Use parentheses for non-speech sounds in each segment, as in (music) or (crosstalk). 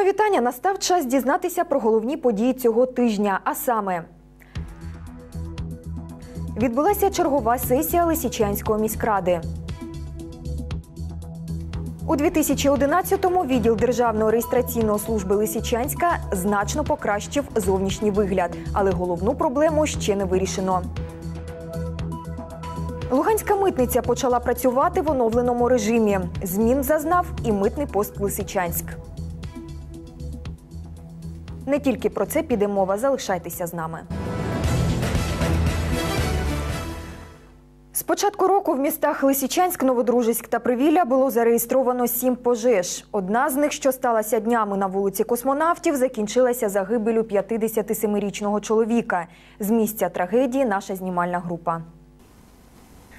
Моє вітання. Настав час дізнатися про головні події цього тижня. А саме відбулася чергова сесія Лисичанської міськради. У 2011-му відділ Державної реєстраційної служби Лисичанська значно покращив зовнішній вигляд, але головну проблему ще не вирішено. Луганська митниця почала працювати в оновленому режимі. Змін зазнав і митний пост Лисичанськ. Не тільки про це піде мова. Залишайтеся з нами. З початку року в містах Лисичанськ, Новодружиськ та Привілля було зареєстровано сім пожеж. Одна з них, що сталася днями на вулиці космонавтів, закінчилася загибелю 57-річного чоловіка. З місця трагедії наша знімальна група.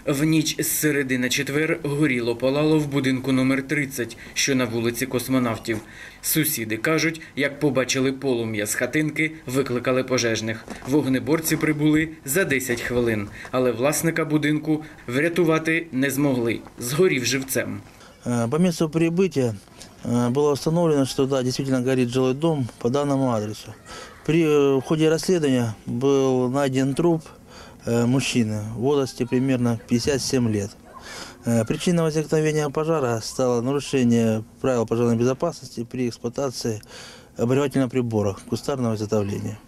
В ніч з середи на четвер горіло палало в будинку номер 30, що на вулиці космонавтів. Сусіди кажуть, як побачили полум'я з хатинки, викликали пожежних. Вогнеборці прибули за 10 хвилин, але власника будинку врятувати не змогли. Згорів живцем. Э, По месту прибытия э, было установлено, что да, действительно горит жилой дом по данному адресу. При э, в ходе расследования был найден труп э, мужчины в возрасте примерно 57 лет. Э, Причиной возникновения пожара стало нарушение правил пожарной безопасности при эксплуатации обогревательного прибора кустарного изготовления.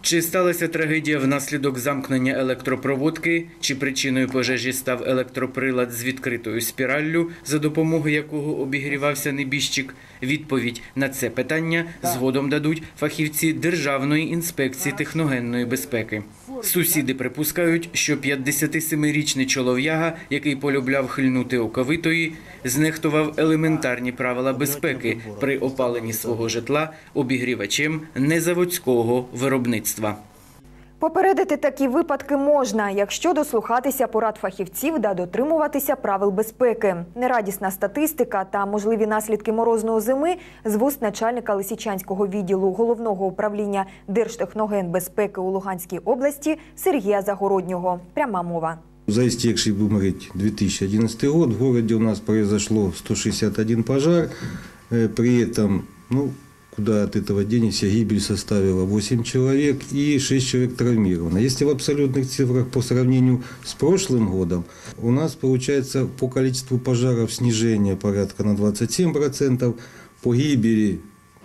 Чи сталася трагедія внаслідок замкнення електропроводки, чи причиною пожежі став електроприлад з відкритою спіраллю, за допомогою якого обігрівався небіжчик? Відповідь на це питання згодом дадуть фахівці Державної інспекції техногенної безпеки. Сусіди припускають, що 57-річний чолов'яга, який полюбляв хильнути оковитої, знехтував елементарні правила безпеки при опаленні свого житла обігрівачем незаводського виробництва. Попередити такі випадки можна, якщо дослухатися порад фахівців та дотримуватися правил безпеки. Нерадісна статистика та можливі наслідки морозної зими з вуст начальника Лисичанського відділу головного управління Держтехногенбезпеки у Луганській області Сергія Загороднього. Пряма мова. За истекший, будем говорить, 2011 год в городе у нас произошло 161 пожар. Э, При этом, ну, куда от этого денешься, гибель составила 8 человек и 6 человек травмировано. Если в абсолютных цифрах по сравнению с прошлым годом, у нас получается по количеству пожаров снижение порядка на 27%, по гибели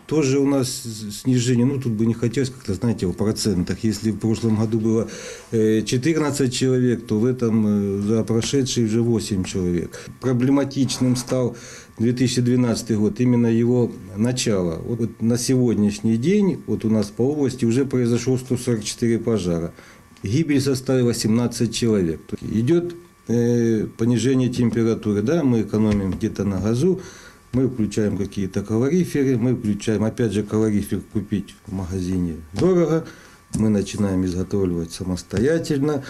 тоже у нас снижение, ну тут бы не хотелось как-то, знаете, в процентах. Если в прошлом году было э, 14 человек, то в этом э, за прошедший уже 8 человек. Проблематичным стал 2012 год, именно его начало. Вот, на сегодняшний день вот у нас по области уже произошло 144 пожара. Гибель составила 17 человек. Идет э, понижение температуры, да, мы экономим где-то на газу, мы включаем какие-то калориферы, мы включаем, опять же, калорифер купить в магазине дорого, мы начинаем изготавливать самостоятельно,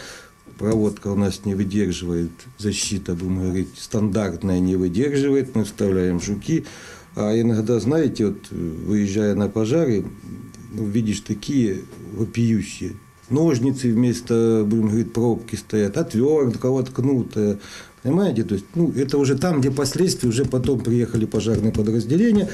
проводка у нас не выдерживает, защита, будем говорить, стандартная не выдерживает, мы вставляем жуки, а иногда, знаете, вот э, выезжая на пожары, ну, видишь такие вопиющие, ножницы вместо, будем говорить, пробки стоят, отвертка воткнутая, Понимаете, то есть, ну, это уже там, где последствия, уже потом приехали пожарные подразделения,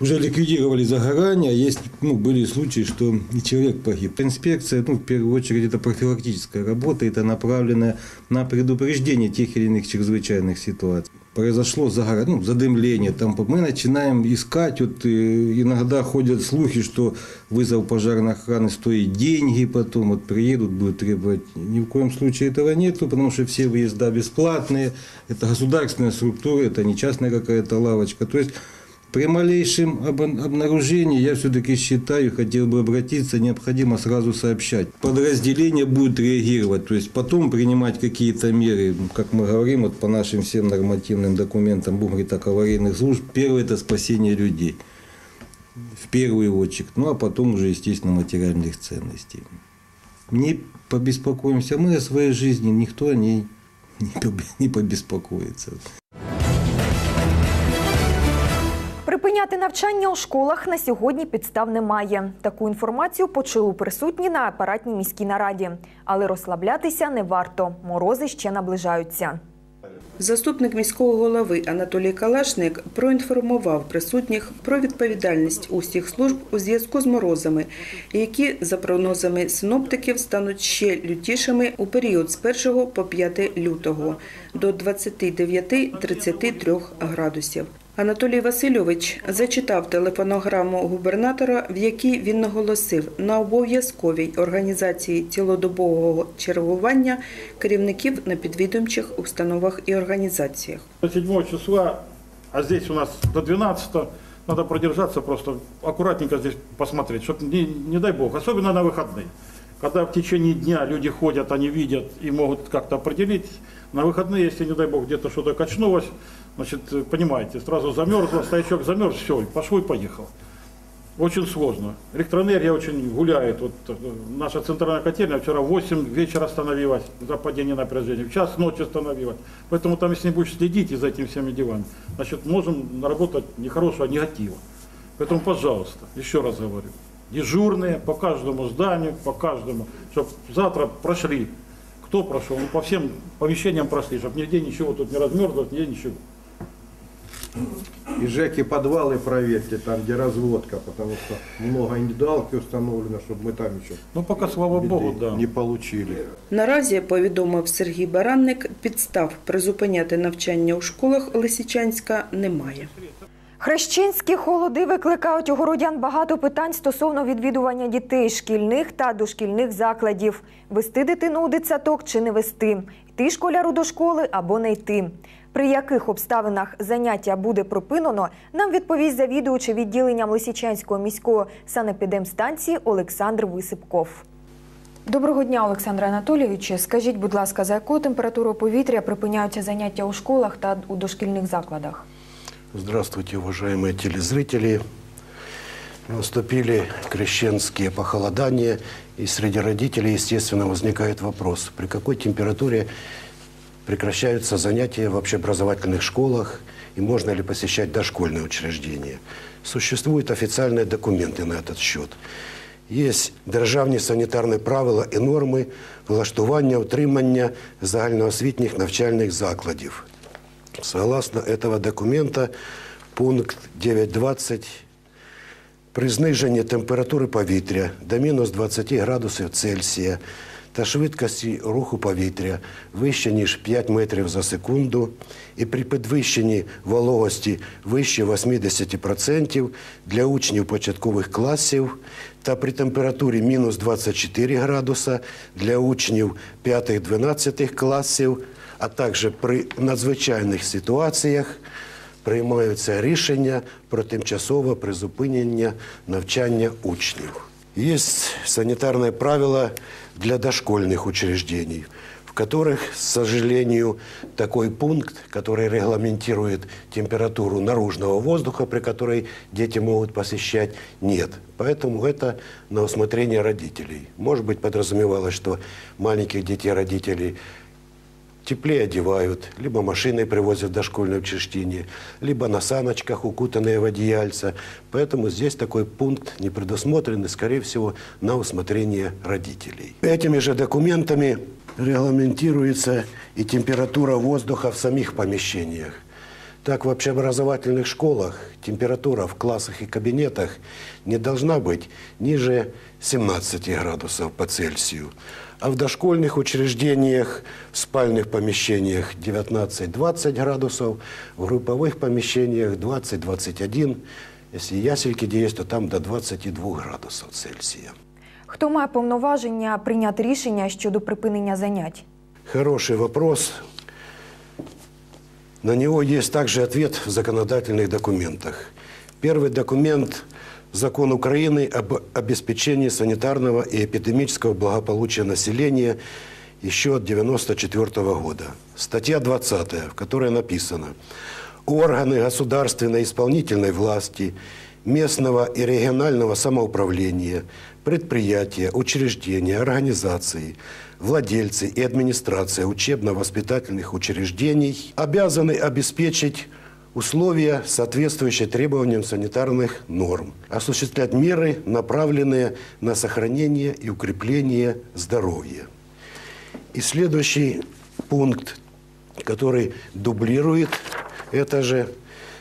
уже ликвидировали загорание, есть, ну, были случаи, что и человек погиб. Инспекция, ну, в первую очередь, это профилактическая работа, это направленная на предупреждение тех или иных чрезвычайных ситуаций. Произошло загорание, ну, задымление, там мы начинаем искать, вот э, иногда ходят слухи, что вызов пожарной охраны стоит деньги, потом вот приедут, будут требовать. Ни в коем случае этого нету, потому что все выезда бесплатные, это государственная структура, это не частная какая-то лавочка. То есть при малейшем об- обнаружении, я все-таки считаю, хотел бы обратиться, необходимо сразу сообщать. Подразделение будет реагировать, то есть потом принимать какие-то меры, как мы говорим, вот по нашим всем нормативным документам, будем говорить так, аварийных служб, первое это спасение людей, в первую очередь, ну а потом уже, естественно, материальных ценностей. Не побеспокоимся мы о своей жизни, никто о ней (laughs) не побеспокоится. Припиняти навчання у школах на сьогодні підстав немає. Таку інформацію почули присутні на апаратній міській нараді. Але розслаблятися не варто. Морози ще наближаються. Заступник міського голови Анатолій Калашник проінформував присутніх про відповідальність усіх служб у зв'язку з морозами, які, за прогнозами синоптиків, стануть ще лютішими у період з 1 по 5 лютого до 29-33 градусів. Анатолій Васильович зачитав телефонограму губернатора, в якій він наголосив на обов'язковій організації цілодобового чергування керівників на підвідомчих установах і організаціях. До 7 числа, а здесь у нас до 12 надо продержаться просто, аккуратненько здесь посмотреть, чтобы не, не дай бог, особенно на выходные. Когда в течение дня люди ходят, они видят и могут как-то определить, на выходные, если, не дай бог, где-то что-то качнулось, значит, э, понимаете, сразу замерзло, стоячок замерз, все, пошло и поехал. Очень сложно. Электроэнергия очень гуляет. Вот э, наша центральная котельная вчера в 8 вечера остановилась за падение напряжения, в час ночи остановилась. Поэтому там, если не будешь следить за этими всеми делами, значит, можем наработать нехорошего негатива. Поэтому, пожалуйста, еще раз говорю, дежурные по каждому зданию, по каждому, чтобы завтра прошли. Кто прошел? Ну, по всем помещениям прошли, чтобы нигде ничего тут не размерзлось, нигде ничего. И ЖЭКи подвалы проверьте, там где разводка, потому что много индивидуалки установлено, чтобы мы там еще Ну, пока, слава богу, беды да. не получили. Наразі, повідомив Сергій Баранник, підстав призупиняти навчання у школах Лисичанська немає. Хрещенські холоди викликають у городян багато питань стосовно відвідування дітей шкільних та дошкільних закладів. Вести дитину у дитсадок чи не вести, йти школяру до школи або не йти. При яких обставинах заняття буде припинено, нам відповість завідуючий відділенням Лисичанської міської санепідемстанції Олександр Висипков. Доброго дня, Олександре Анатолійовичу. Скажіть, будь ласка, за якою температурою повітря припиняються заняття у школах та у дошкільних закладах? Здравствуйте, уважаемые телезрители. Наступили крещенские похолодания, и среди родителей, естественно, возникает вопрос, при какой температуре прекращаются занятия в общеобразовательных школах и можно ли посещать дошкольные учреждения. Существуют официальные документы на этот счет. Есть державні санітарні правила і норми влаштування, утримання загальноосвітніх навчальних закладів. Согласно этого документа, пункт 9.20 при зниженні температури повітря до мінус 20 градусів Цельсія Та швидкості руху повітря вище, ніж 5 метрів за секунду, і при підвищенні вологості вище 80% для учнів початкових класів та при температурі мінус 24 градуса для учнів 5-12 класів, а також при надзвичайних ситуаціях приймаються рішення про тимчасове призупинення навчання учнів. Є санітарные правила для дошкольных учреждений, в которых, к сожалению, такой пункт, который регламентирует температуру наружного воздуха, при которой дети могут посещать, нет. Поэтому это на усмотрение родителей. Может быть, подразумевалось, что маленьких детей родители теплее одевают, либо машиной привозят в дошкольное учреждение, либо на саночках, укутанные в одеяльца. Поэтому здесь такой пункт не предусмотрен и, скорее всего, на усмотрение родителей. Этими же документами регламентируется и температура воздуха в самих помещениях. Так, в общеобразовательных школах температура в классах и кабинетах не должна быть ниже 17 градусов по Цельсию. А в дошкольных учреждениях, в спальных помещениях 19-20 градусов, в групповых помещениях 20-21. Если ясельки есть, то там до 22 градусов Цельсия. Хто має повноваження прийняти рішення щодо припинення занять? Хороший вопрос. На него есть также ответ в законодательных документах. Первый документ – Закон Украины об обеспечении санитарного и эпидемического благополучия населения еще от 1994 года. Статья 20, в которой написано «Органы государственной исполнительной власти, местного и регионального самоуправления, предприятия, учреждения, организации, владельцы и администрация учебно-воспитательных учреждений обязаны обеспечить условия, соответствующие требованиям санитарных норм, осуществлять меры, направленные на сохранение и укрепление здоровья. И следующий пункт который дублирует это же,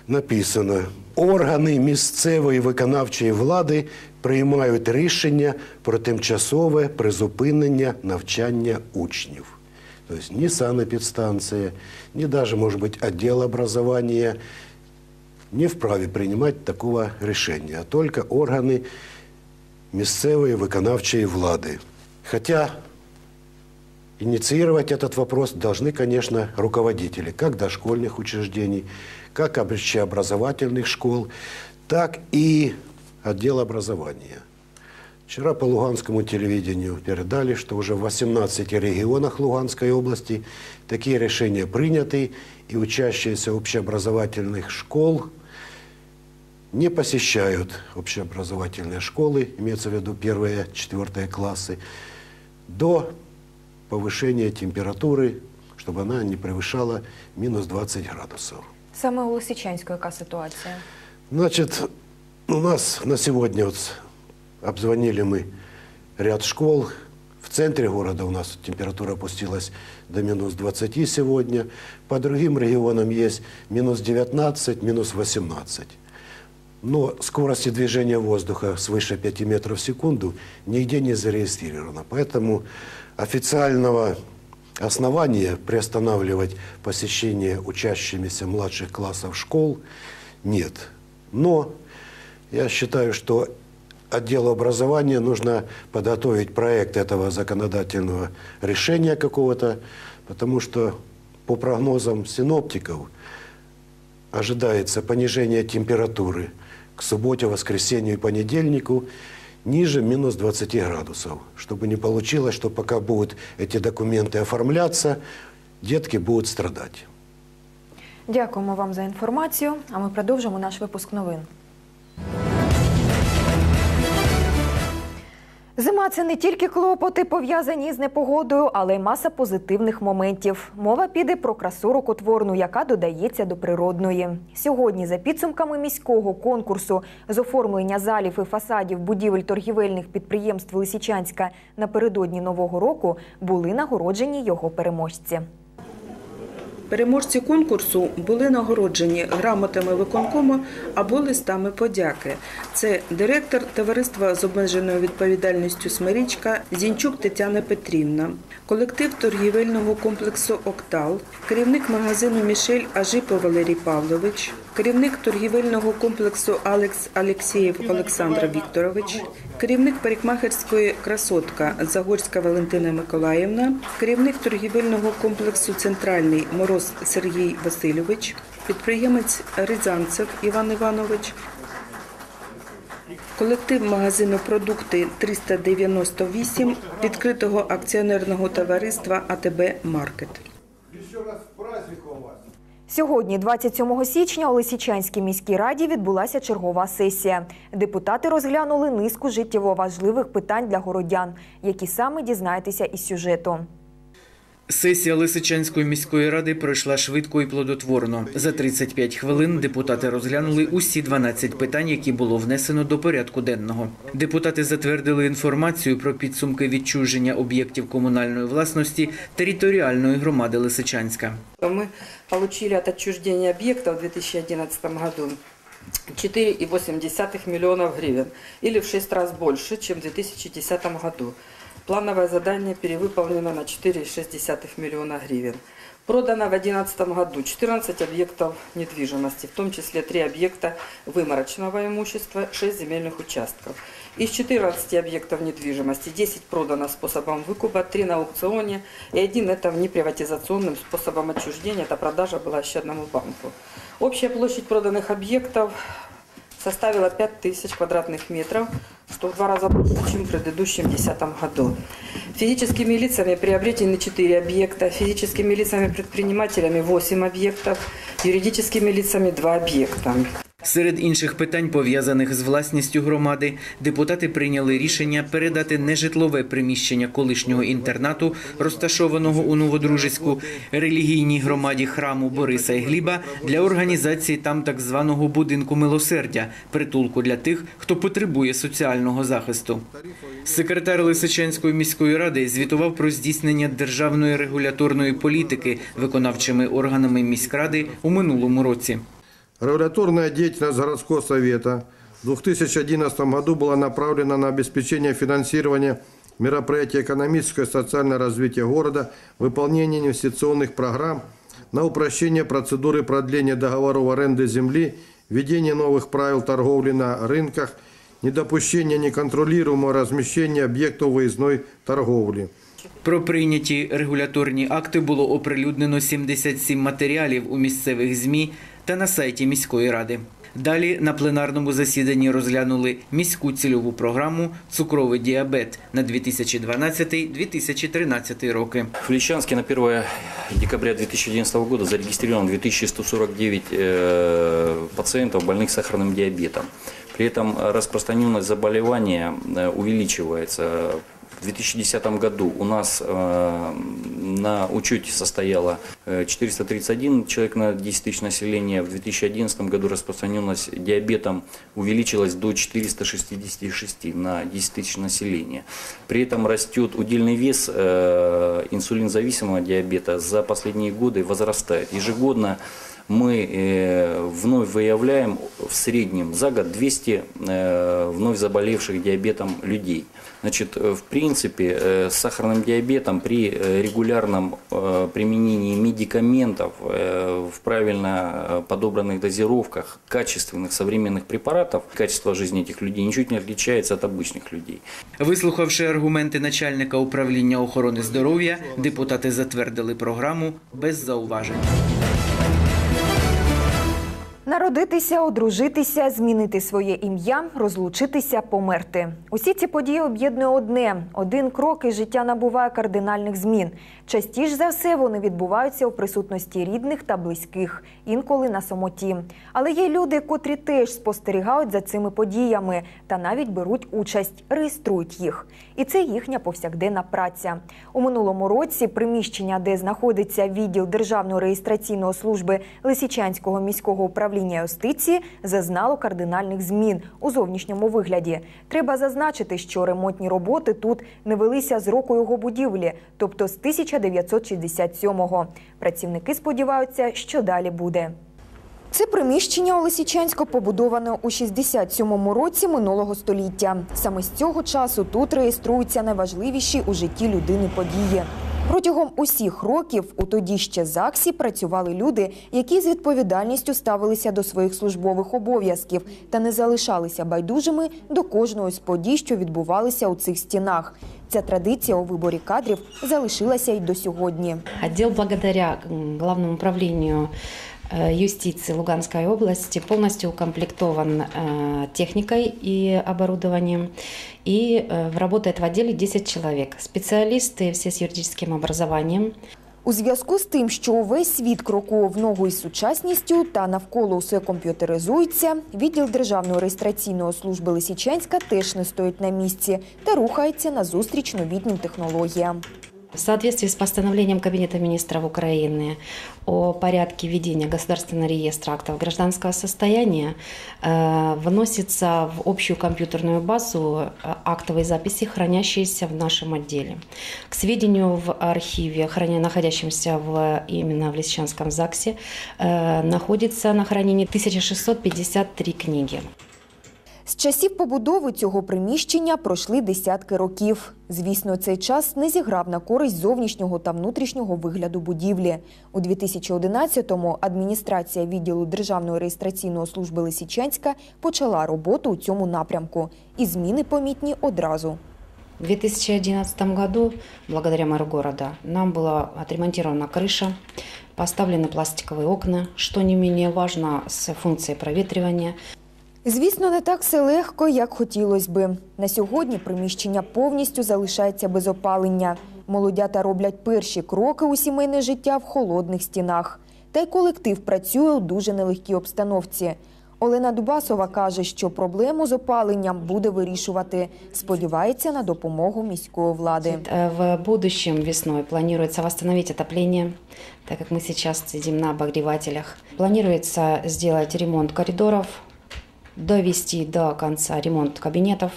написано «Органи місцевої виконавчої влади приймають рішення про тимчасове призупинення навчання учнів». То есть ни санэпидстанция, ни даже, может быть, отдел образования не вправе принимать такого решения, а только органы місцевої виконавчої влади. Хотя инициировать этот вопрос должны, конечно, руководители как дошкольных учреждений, как общеобразовательных школ, так и отдел образования. Вчера по луганскому телевидению передали, что уже в 18 регионах Луганской области такие решения приняты, и учащиеся общеобразовательных школ не посещают общеобразовательные школы, имеется в виду первые, четвертые классы, до повышения температуры, чтобы она не превышала минус 20 градусов. Саме у Лисичанську яка ситуація? Значит, у нас на сегодня вот обзвонили мы ряд школ. В центре города у нас температура опустилась до минус 20 сегодня. По другим регионам есть минус 19, минус 18. Но скорости движения воздуха свыше 5 метров в секунду нигде не зарегистрировано. Поэтому официального основания приостанавливать посещение учащимися младших классов школ нет. Но я считаю, что отделу образования нужно подготовить проект этого законодательного решения какого-то, потому что по прогнозам синоптиков ожидается понижение температуры к субботе, воскресенью и понедельнику ниже минус 20 градусов, чтобы не получилось, что пока будут эти документы оформляться, детки будут страдать. Дякуємо вам за інформацію. А ми продовжимо наш випуск новин. Зима це не тільки клопоти, пов'язані з непогодою, але й маса позитивних моментів. Мова піде про красу рукотворну, яка додається до природної. Сьогодні, за підсумками міського конкурсу з оформлення залів і фасадів будівель торгівельних підприємств Лисичанська напередодні нового року, були нагороджені його переможці. Переможці конкурсу були нагороджені грамотами виконкому або листами подяки. Це директор товариства з обмеженою відповідальністю Смирічка Зінчук Тетяна Петрівна, колектив торгівельного комплексу Октал, керівник магазину Мішель Ажипо Валерій Павлович, керівник торгівельного комплексу Алекс Алексєєв Олександр Вікторович, керівник парикмахерської красотка Загорська Валентина Миколаївна, керівник торгівельного комплексу Центральний Мороз Сергій Васильович, підприємець Рязанцев Іван Іванович, Колектив магазину Продукти 398 відкритого акціонерного товариства АТБ Маркет. Сьогодні, 27 січня, у Лисичанській міській раді відбулася чергова сесія. Депутати розглянули низку життєво важливих питань для городян, які саме дізнаєтеся із сюжету. Сесія Лисичанської міської ради пройшла швидко і плодотворно. За 35 хвилин депутати розглянули усі 12 питань, які було внесено до порядку денного. Депутати затвердили інформацію про підсумки відчуження об'єктів комунальної власності територіальної громади Лисичанська. Мы получили от отчуждения объекта в 2011 году 4,8 миллионов гривен, или в 6 раз больше, чем в 2010 году. Плановое задание перевыполнено на 4,6 миллиона гривен. Продано в 2011 году 14 объектов недвижимости, в том числе 3 объекта выморочного имущества, 6 земельных участков. Из 14 объектов недвижимости 10 продано способом выкупа, 3 на аукционе и один это неприватизационным способом отчуждения. Эта продажа была еще одному банку. Общая площадь проданных объектов составила 5000 квадратных метров, что в два раза больше, чем в предыдущем 2010 году. Физическими лицами приобретены 4 объекта, физическими лицами-предпринимателями 8 объектов, юридическими лицами 2 объекта. Серед інших питань, пов'язаних з власністю громади, депутати прийняли рішення передати нежитлове приміщення колишнього інтернату, розташованого у Новодружицьку, релігійній громаді храму Бориса і Гліба для організації там так званого будинку милосердя, притулку для тих, хто потребує соціального захисту. Секретар Лисичанської міської ради звітував про здійснення державної регуляторної політики виконавчими органами міськради у минулому році. Регуляторная деятельность городского совета в 2011 году была направлена на обеспечение финансирования мероприятий экономического и социального развития города, выполнение инвестиционных программ, на упрощение процедуры продления договоров аренды земли, введение новых правил торговли на рынках, недопущение неконтролируемого размещения объектов выездной торговли. Про прийняті регуляторні акти було оприлюднено 77 матеріалів у місцевих ЗМІ та на сайті міської ради. Далі на пленарному засіданні розглянули міську цільову програму Цукровий діабет на 2012-2013 роки. В Личанске на 1 декабря 2011 года зарегистрировано 2149 э, пациентов, больных сахарным диабетом. При этом распространенность заболевания э, увеличивается. В 2010 году у нас э, на учете состояло э, 431 человек на 10 тысяч населения. В 2011 году распространенность диабетом увеличилась до 466 на 10 тысяч населения. При этом растет удельный вес э, инсулинзависимого диабета за последние годы возрастает. Ежегодно мы э, вновь выявляем в среднем за год 200 э, вновь заболевших диабетом людей. Значит, э, в принципе, э, с сахарным диабетом при э, регулярном э, применении медикаментов э, в правильно э, подобранных дозировках качественных современных препаратов, качество жизни этих людей ничуть не отличается от обычных людей. Вислухавши аргументи начальника управління охорони здоров'я, депутати затвердили програму без зауважень. Народитися, одружитися, змінити своє ім'я, розлучитися, померти. Усі ці події об'єднує одне: один крок і життя набуває кардинальних змін. Частіше за все вони відбуваються у присутності рідних та близьких, інколи на самоті. Але є люди, котрі теж спостерігають за цими подіями та навіть беруть участь, реєструють їх. І це їхня повсякденна праця. У минулому році приміщення, де знаходиться відділ Державної реєстраційної служби Лисичанського міського управління юстиції, зазнало кардинальних змін у зовнішньому вигляді. Треба зазначити, що ремонтні роботи тут не велися з року його будівлі, тобто з 1967-го. Працівники сподіваються, що далі буде. Це приміщення у Лисичанську побудоване у 67-му році минулого століття. Саме з цього часу тут реєструються найважливіші у житті людини події. Протягом усіх років у тоді ще ЗАГСі працювали люди, які з відповідальністю ставилися до своїх службових обов'язків та не залишалися байдужими до кожної з подій, що відбувалися у цих стінах. Ця традиція у виборі кадрів залишилася й до сьогодні. Відділ благодаря головному э, юстиции Луганской области полностью укомплектован э, техникой и оборудованием. И э, работает в отделе 10 человек. Специалисты все с юридическим образованием. У зв'язку з тим, що увесь світ крокує в ногу із сучасністю та навколо усе комп'ютеризується, відділ Державної реєстраційної служби Лисичанська теж не стоїть на місці та рухається назустріч новітнім технологіям. В соответствии с постановлением Кабинета министров Украины о порядке ведения государственного реестра актов гражданского состояния э, вносится в общую компьютерную базу э, актовые записи, хранящиеся в нашем отделе. К сведению в архиве, храня- находящемся в, именно в Лисичанском ЗАГСе, э, находится на хранении 1653 книги. З часів побудови цього приміщення пройшли десятки років. Звісно, цей час не зіграв на користь зовнішнього та внутрішнього вигляду будівлі. У 2011-му адміністрація відділу Державної реєстраційної служби Лисичанська почала роботу у цьому напрямку. І зміни помітні одразу. В 2011 году, благодаря мэру города, нам была отремонтирована крыша, поставлены пластиковые окна, что не менее важно, с функцией проветривания. Звісно, не так все легко, як хотілося би. На сьогодні приміщення повністю залишається без опалення. Молодята роблять перші кроки у сімейне життя в холодних стінах. Та й колектив працює у дуже нелегкій обстановці. Олена Дубасова каже, що проблему з опаленням буде вирішувати. Сподівається на допомогу міської влади. Э, В будущем весной планируется восстановить отопление, так как мы сейчас сидим на обогревателях. Планируется сделать ремонт коридоров, довести до конца ремонт кабинетов.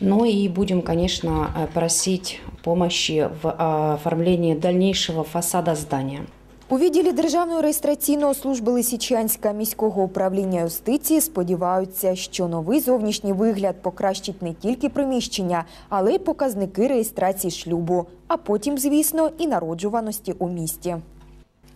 но и будем, конечно, э, просить помощи в э, оформлении дальнейшего фасада здания. У відділі Державної реєстраційної служби Лисичанська міського управління юстиції сподіваються, що новий зовнішній вигляд покращить не тільки приміщення, але й показники реєстрації шлюбу, а потім, звісно, і народжуваності у місті.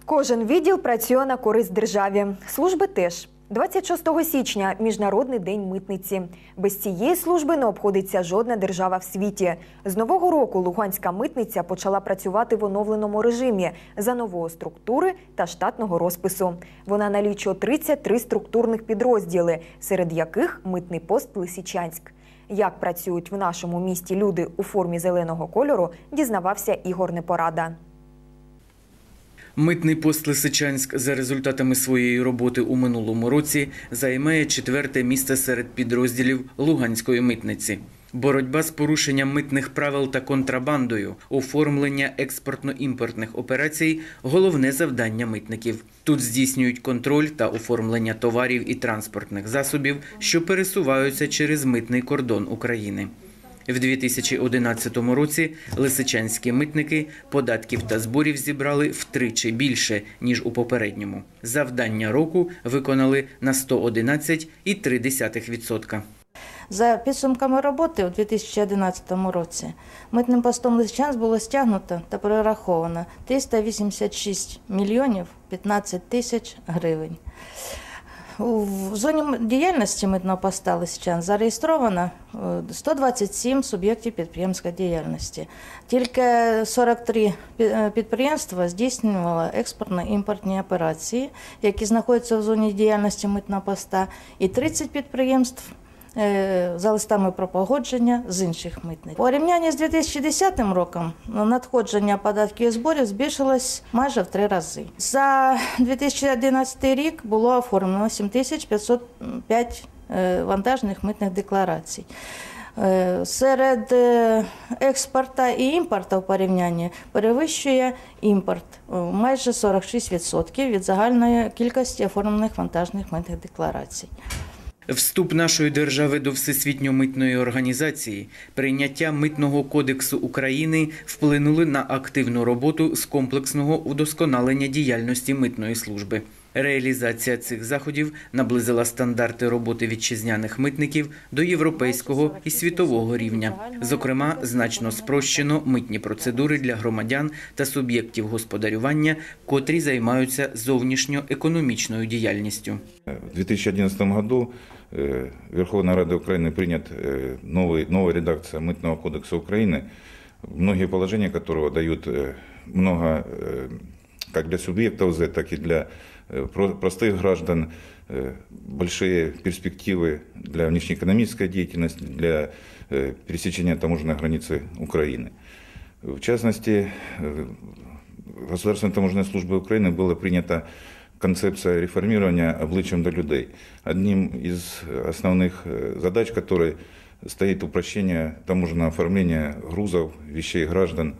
Кожен відділ працює на користь державі. Служби теж. 26 січня Міжнародний день митниці. Без цієї служби не обходиться жодна держава в світі. З нового року Луганська митниця почала працювати в оновленому режимі за нової структури та штатного розпису. Вона налічує 33 структурних підрозділи, серед яких митний пост Лисичанськ. Як працюють в нашому місті люди у формі зеленого кольору, дізнавався Ігор Непорада. Митний пост Лисичанськ за результатами своєї роботи у минулому році займає четверте місце серед підрозділів Луганської митниці. Боротьба з порушенням митних правил та контрабандою, оформлення експортно-імпортних операцій головне завдання митників. Тут здійснюють контроль та оформлення товарів і транспортних засобів, що пересуваються через митний кордон України. В 2011 році лисичанські митники податків та зборів зібрали втричі більше ніж у попередньому. Завдання року виконали на 111,3%. За підсумками роботи у 2011 році митним постом Лисичанськ було стягнуто та перераховано 386 мільйонів 15 тисяч гривень. У зоні діяльності митного поста Лисичан зареєстровано е, 127 суб'єктів підприємської діяльності. Тільки 43 пі- е, підприємства здійснювали експортно-імпортні операції, які знаходяться в зоні діяльності митного поста, і 30 підприємств е, за листами про погодження з інших митниць. У порівнянні з 2010 роком надходження податків і зборів збільшилось майже в три рази. За 2011 рік було оформлено 7505 е, вантажних митних декларацій. Е, Серед е, експорта і імпорту в порівнянні перевищує імпорт е, майже 46% від загальної кількості оформлених вантажних митних декларацій. Вступ нашої держави до Всесвітньої митної організації, прийняття митного кодексу України вплинули на активну роботу з комплексного удосконалення діяльності митної служби. Реалізація цих заходів наблизила стандарти роботи вітчизняних митників до європейського і світового рівня. Зокрема, значно спрощено митні процедури для громадян та суб'єктів господарювання, котрі займаються зовнішньоекономічною діяльністю. В 2011 году э, Верховная Рада Украины принят э, новый, новая редакция Мытного кодекса Украины, многие положения которого дают э, много э, как для субъектов Z, так и для э, про- простых граждан э, большие перспективы для внешнеэкономической деятельности, для э, пересечения таможенной границы Украины. В частности, э, Государственной таможенной службой Украины была принята концепция реформирования обличием до людей. Одним из основных э, задач которой стоит упрощение таможенного оформления грузов, вещей граждан.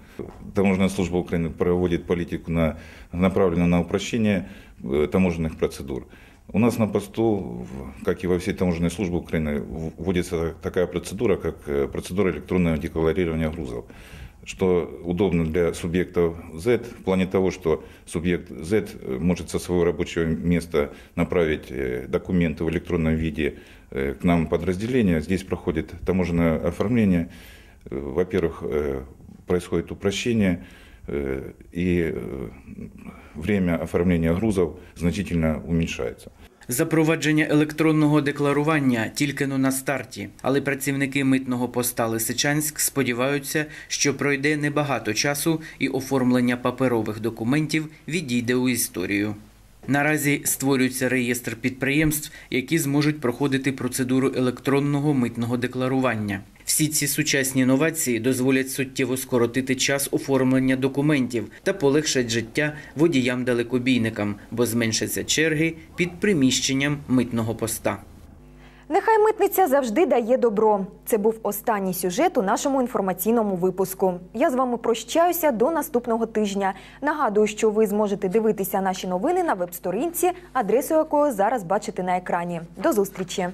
Таможенная служба Украины проводит политику, на, направленную на упрощение э, таможенных процедур. У нас на посту, как и во всей таможенной службе Украины, вводится такая процедура, как э, процедура электронного декларирования грузов что удобно для субъектов Z в плане того, что субъект Z э, может со своего рабочего места направить э, документы в электронном виде э, к нам в подразделение. Здесь проходит таможенное оформление. Э, Во-первых, э, происходит упрощение, э, и э, время оформления грузов значительно уменьшается. Запровадження електронного декларування тільки но на старті, але працівники митного поста Лисичанськ сподіваються, що пройде небагато часу і оформлення паперових документів відійде у історію. Наразі створюється реєстр підприємств, які зможуть проходити процедуру електронного митного декларування. Всі ці сучасні новації дозволять суттєво скоротити час оформлення документів та полегшать життя водіям-далекобійникам, бо зменшаться черги під приміщенням митного поста. Нехай митниця завжди дає добро. Це був останній сюжет у нашому інформаційному випуску. Я з вами прощаюся до наступного тижня. Нагадую, що ви зможете дивитися наші новини на веб-сторінці, адресу якої зараз бачите на екрані. До зустрічі!